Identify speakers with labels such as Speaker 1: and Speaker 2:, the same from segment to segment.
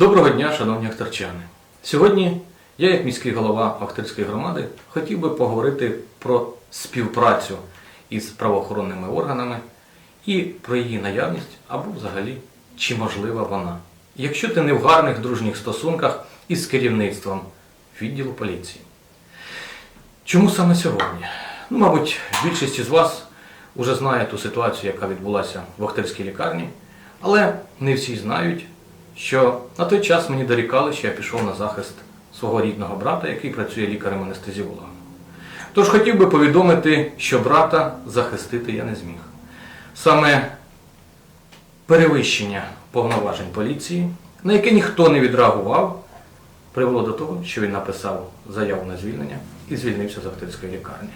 Speaker 1: Доброго дня, шановні ахтарчани. Сьогодні я, як міський голова Ахтирської громади, хотів би поговорити про співпрацю із правоохоронними органами і про її наявність або взагалі чи можлива вона. Якщо ти не в гарних дружніх стосунках із керівництвом відділу поліції. Чому саме сьогодні? Ну, мабуть, більшість із вас вже знає ту ситуацію, яка відбулася в Охтирській лікарні, але не всі знають, що на той час мені дорікали, що я пішов на захист свого рідного брата, який працює лікарем-анестезіологом. Тож хотів би повідомити, що брата захистити я не зміг. Саме перевищення повноважень поліції, на яке ніхто не відреагував, привело до того, що він написав заяву на звільнення і звільнився з Охтирської лікарні.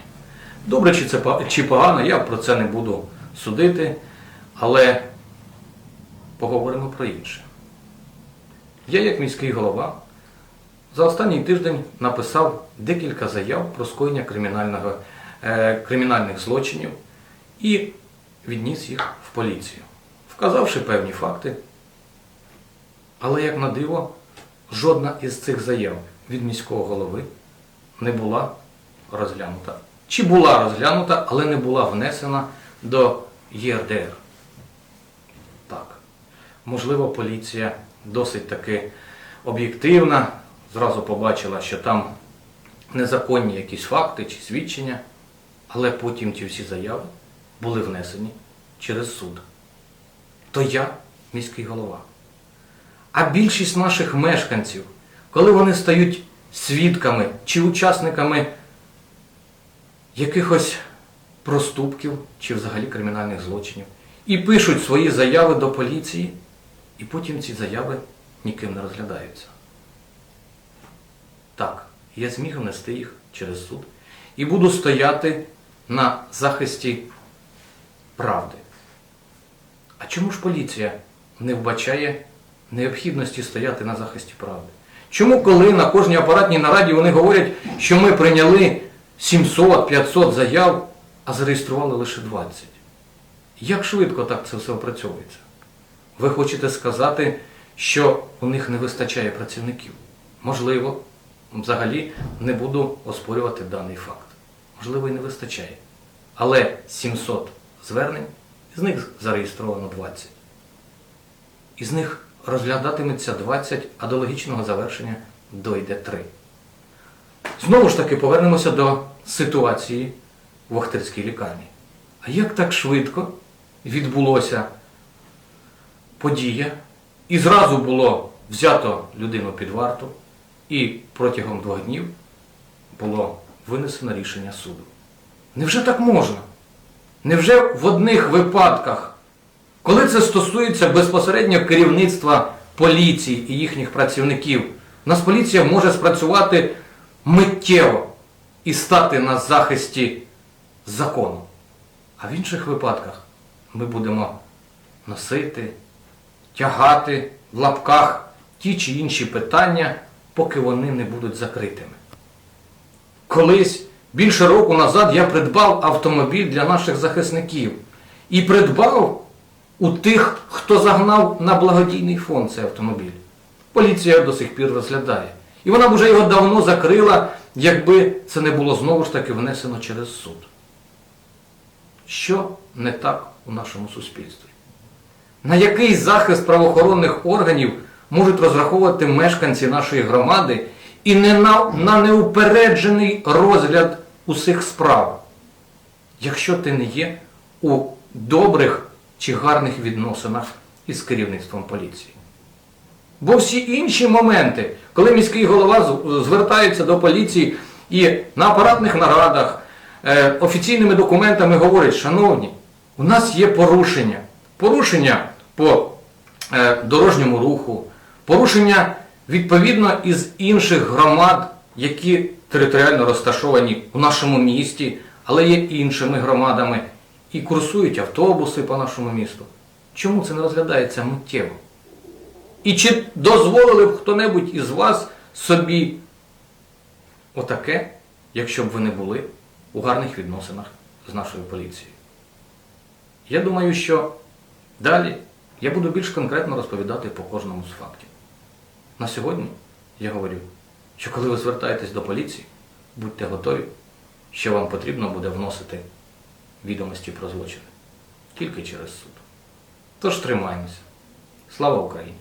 Speaker 1: Добре чи це чи погано, я про це не буду судити, але поговоримо про інше. Я, як міський голова, за останній тиждень написав декілька заяв про скоєння кримінального, е, кримінальних злочинів і відніс їх в поліцію, вказавши певні факти. Але, як на диво, жодна із цих заяв від міського голови не була розглянута. Чи була розглянута, але не була внесена до ЄРДР. Можливо, поліція досить таки об'єктивна, зразу побачила, що там незаконні якісь факти чи свідчення, але потім ті всі заяви були внесені через суд. То я міський голова. А більшість наших мешканців, коли вони стають свідками чи учасниками якихось проступків чи взагалі кримінальних злочинів, і пишуть свої заяви до поліції, і потім ці заяви ніким не розглядаються. Так, я зміг внести їх через суд і буду стояти на захисті правди. А чому ж поліція не вбачає необхідності стояти на захисті правди? Чому, коли на кожній апаратній нараді вони говорять, що ми прийняли 700-500 заяв, а зареєстрували лише 20? Як швидко так це все опрацьовується? Ви хочете сказати, що у них не вистачає працівників? Можливо, взагалі не буду оспорювати даний факт. Можливо, і не вистачає. Але 700 звернень, з них зареєстровано 20. Із них розглядатиметься 20, а до логічного завершення дойде 3. Знову ж таки повернемося до ситуації в Охтирській лікарні. А як так швидко відбулося подія, і зразу було взято людину під варту, і протягом двох днів було винесено рішення суду. Невже так можна? Невже в одних випадках, коли це стосується безпосередньо керівництва поліції і їхніх працівників, у нас поліція може спрацювати миттєво і стати на захисті закону. А в інших випадках ми будемо носити, тягати в лапках ті чи інші питання, поки вони не будуть закритими. Колись більше року назад я придбав автомобіль для наших захисників і придбав у тих, хто загнав на благодійний фонд цей автомобіль. Поліція до сих пір розглядає. І вона б вже його давно закрила, якби це не було знову ж таки внесено через суд. Що не так у нашому суспільстві? На який захист правоохоронних органів можуть розраховувати мешканці нашої громади і не на, на неупереджений розгляд усіх справ, якщо ти не є у добрих чи гарних відносинах із керівництвом поліції? Бо всі інші моменти, коли міський голова звертається до поліції і на апаратних нарадах е, офіційними документами говорить, шановні, у нас є порушення. Порушення по е, дорожньому руху, порушення відповідно із інших громад, які територіально розташовані у нашому місті, але є іншими громадами, і курсують автобуси по нашому місту. Чому це не розглядається миттєво? І чи дозволили б хто-небудь із вас собі отаке, якщо б ви не були у гарних відносинах з нашою поліцією? Я думаю, що далі я буду більш конкретно розповідати по кожному з фактів. на сьогодні я говорю, що коли ви звертаєтесь до поліції, будьте готові, що вам потрібно буде вносити відомості про злочини. Тільки через суд. Тож тримаємося. Слава Україні!